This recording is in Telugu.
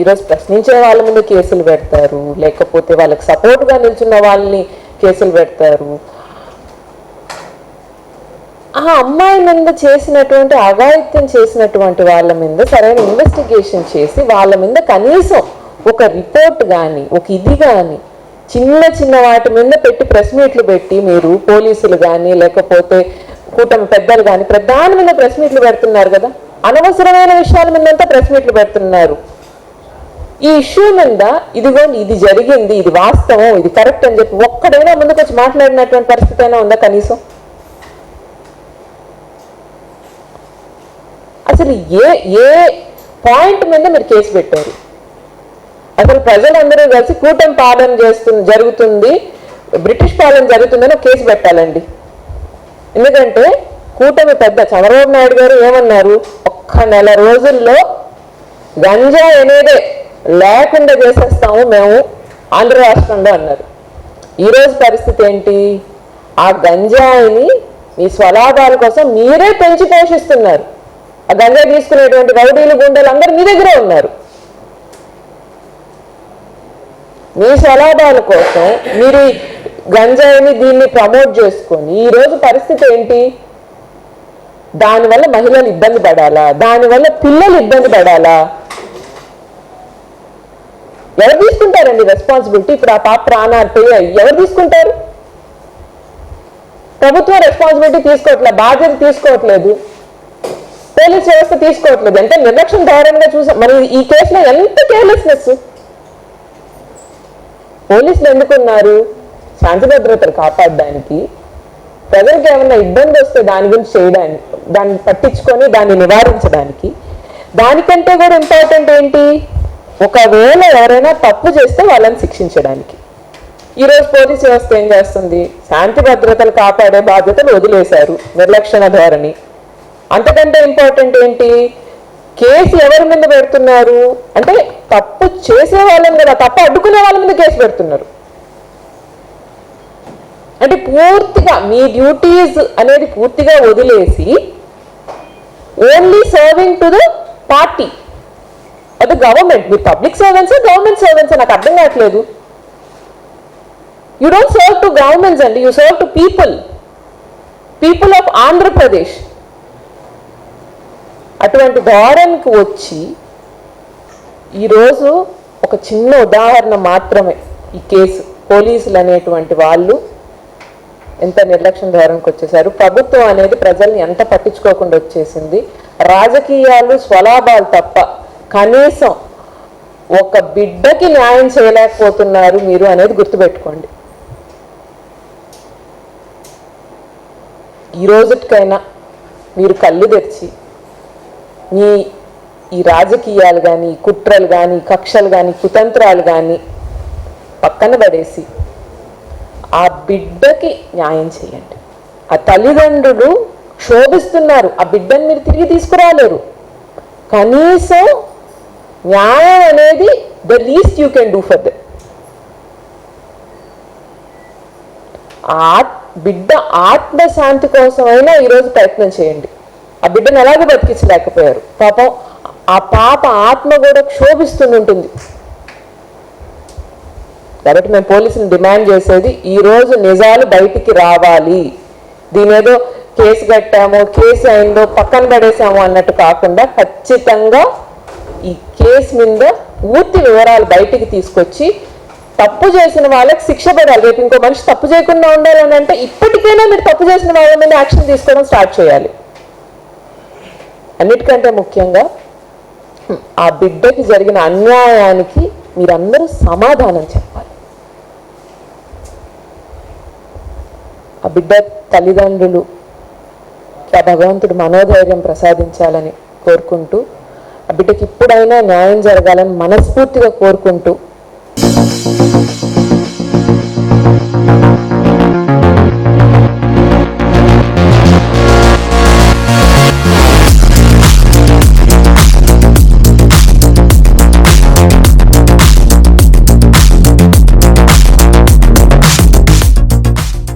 ఈరోజు ప్రశ్నించే వాళ్ళ మీద కేసులు పెడతారు లేకపోతే వాళ్ళకి సపోర్ట్గా నిల్చున్న వాళ్ళని కేసులు పెడతారు. ఆ అమ్మాయి మీద చేసినటువంటి అఘాయిత్యం చేసినటువంటి వాళ్ళ మీద సరైన ఇన్వెస్టిగేషన్ చేసి వాళ్ళ మీద కనీసం ఒక రిపోర్ట్ కానీ ఒక ఇది కానీ చిన్న చిన్న వాటి మీద పెట్టి ప్రెస్ మీట్లు పెట్టి మీరు పోలీసులు కానీ లేకపోతే కూటమి పెద్దలు కానీ ప్రధానమైన మీద ప్రెస్ మీట్లు పెడుతున్నారు కదా. అనవసరమైన విషయాల మీదంతా ప్రెస్ మీట్లు పెడుతున్నారు. ఈ ఇష్యూ మీద ఇదిగోండి ఇది జరిగింది ఇది వాస్తవం ఇది కరెక్ట్ అని చెప్పి ఒక్కడైనా ముందుకు వచ్చి మాట్లాడినటువంటి పరిస్థితి అయినా ఉందా కనీసం? అసలు ఏ ఏ పాయింట్ మీద మీరు కేసు పెట్టారు? అసలు ప్రజలందరూ కలిసి కూటమి పాలన చేస్తుంది జరుగుతుంది బ్రిటిష్ పాలన జరుగుతుందని కేసు పెట్టాలండి. ఎందుకంటే కూటమి పెద్ద చంద్రబాబు నాయుడు గారు ఏమన్నారు? ఒక్క నెల రోజుల్లో గంజా అనేదే లేకుండా చేసేస్తాము మేము ఆంధ్ర రాష్ట్రంలో అన్నారు. ఈరోజు పరిస్థితి ఏంటి? ఆ గంజాయిని మీ స్వలాభాల కోసం మీరే పెంచి పోషిస్తున్నారు. ఆ గంజాయి తీసుకునేటువంటి రౌడీలు గుండెలు అందరూ మీ దగ్గరే ఉన్నారు. మీ స్వలాభాల కోసం మీరు గంజాయిని దీన్ని ప్రమోట్ చేసుకొని ఈరోజు పరిస్థితి ఏంటి? దానివల్ల మహిళలు ఇబ్బంది పడాలా? దానివల్ల పిల్లలు ఇబ్బంది పడాలా? ఎవరు తీసుకుంటారండి రెస్పాన్సిబిలిటీ ఇప్పుడు ఆ పాప ప్రాణాలు పోయాయి ఎవరు తీసుకుంటారు? ప్రభుత్వం రెస్పాన్సిబిలిటీ తీసుకోవట్లేదు బాధ్యత తీసుకోవట్లేదు. పోలీస్ వ్యవస్థ తీసుకోవట్లేదు. అంటే నిర్లక్ష్యం ధైర్యంగా చూసాం. మరి ఈ కేసులో ఎంత కేర్లెస్నెస్ పోలీసులు ఎందుకున్నారు? శాంతి భద్రతలు కాపాడడానికి ప్రజలకు ఏమైనా ఇబ్బంది వస్తే దాని గురించి చేయడానికి దాన్ని పట్టించుకొని దాన్ని నివారించడానికి దానికంటే కూడా ఇంపార్టెంట్ ఏంటి? ఒకవేళ ఎవరైనా తప్పు చేస్తే వాళ్ళని శిక్షించడానికి. ఈరోజు పోలీస్ వ్యవస్థ ఏం చేస్తుంది? శాంతి భద్రతలు కాపాడే బాధ్యతలు వదిలేశారు నిర్లక్షణ ధోరణి. అంతకంటే ఇంపార్టెంట్ ఏంటి? కేసు ఎవరి మీద పెడుతున్నారు? అంటే తప్పు చేసే వాళ్ళ మీద తప్పు అడ్డుకునే వాళ్ళ మీద కేసు పెడుతున్నారు. అంటే పూర్తిగా మీ డ్యూటీస్ అనేది పూర్తిగా వదిలేసి only serving to the party. అది గవర్నమెంట్ మీరు పబ్లిక్ సర్వెంట్స్ గవర్నమెంట్ సర్వెంట్స్ నాకు అర్థం కావట్లేదు. You don't serve to governments అండి you serve to people people of Andhra Pradesh అటువంటి ధోరణికి వచ్చి ఈరోజు ఒక చిన్న ఉదాహరణ మాత్రమే ఈ కేసు. పోలీసులు అనేటువంటి వాళ్ళు ఎంత నిర్లక్ష్యం ధోరణికి వచ్చేసారు. ప్రభుత్వం అనేది ప్రజల్ని ఎంత పట్టించుకోకుండా వచ్చేసింది. రాజకీయాలు స్వలాభాలు తప్ప కనీసం ఒక బిడ్డకి న్యాయం చేయలేకపోతున్నారు మీరు అనేది గుర్తుపెట్టుకోండి. ఈ రోజుకైనా మీరు కళ్ళు తెరిచి మీ ఈ రాజకీయాలు కానీ కుట్రలు కానీ కక్షలు కానీ కుతంత్రాలు కానీ పక్కన పడేసి ఆ బిడ్డకి న్యాయం చేయండి. ఆ తల్లిదండ్రులు క్షోభిస్తున్నారు. ఆ బిడ్డని మీరు తిరిగి తీసుకురాలేరు. కనీసం న్యాయం అనేది the least you can do for the ఆత్ బిడ్డ ఆత్మశాంతి కోసమైనా ఈరోజు ప్రయత్నం చేయండి. ఆ బిడ్డను ఎలాగో బతికించలేకపోయారు. పాపం ఆ పాప ఆత్మ కూడా క్షోభిస్తుంటుంది కాబట్టి మేము పోలీసులు డిమాండ్ చేసేది ఈ రోజు నిజాలు బయటికి రావాలి. దీని ఏదో కేసు కట్టాము కేసు అయిందో పక్కన పడేసాము అన్నట్టు కాకుండా ఖచ్చితంగా ఈ కేసు మీద పూర్తి వివరాలు బయటికి తీసుకొచ్చి తప్పు చేసిన వాళ్ళకి శిక్ష పడాలి. రేపు ఇంకో మనిషి తప్పు చేయకుండా ఉండాలని అంటే ఇప్పటికైనా మీరు తప్పు చేసిన వాళ్ళ మీద యాక్షన్ తీసుకోవడం స్టార్ట్ చేయాలి. అన్నిటికంటే ముఖ్యంగా ఆ బిడ్డకి జరిగిన అన్యాయానికి మీరందరూ సమాధానం చెప్పాలి. ఆ బిడ్డ తల్లిదండ్రులు ఆ భగవంతుడు మనోధైర్యం ప్రసాదించాలని కోరుకుంటూ ఆ బిడ్డకి ఇప్పుడైనా న్యాయం జరగాలని మనస్ఫూర్తిగా కోరుకుంటూ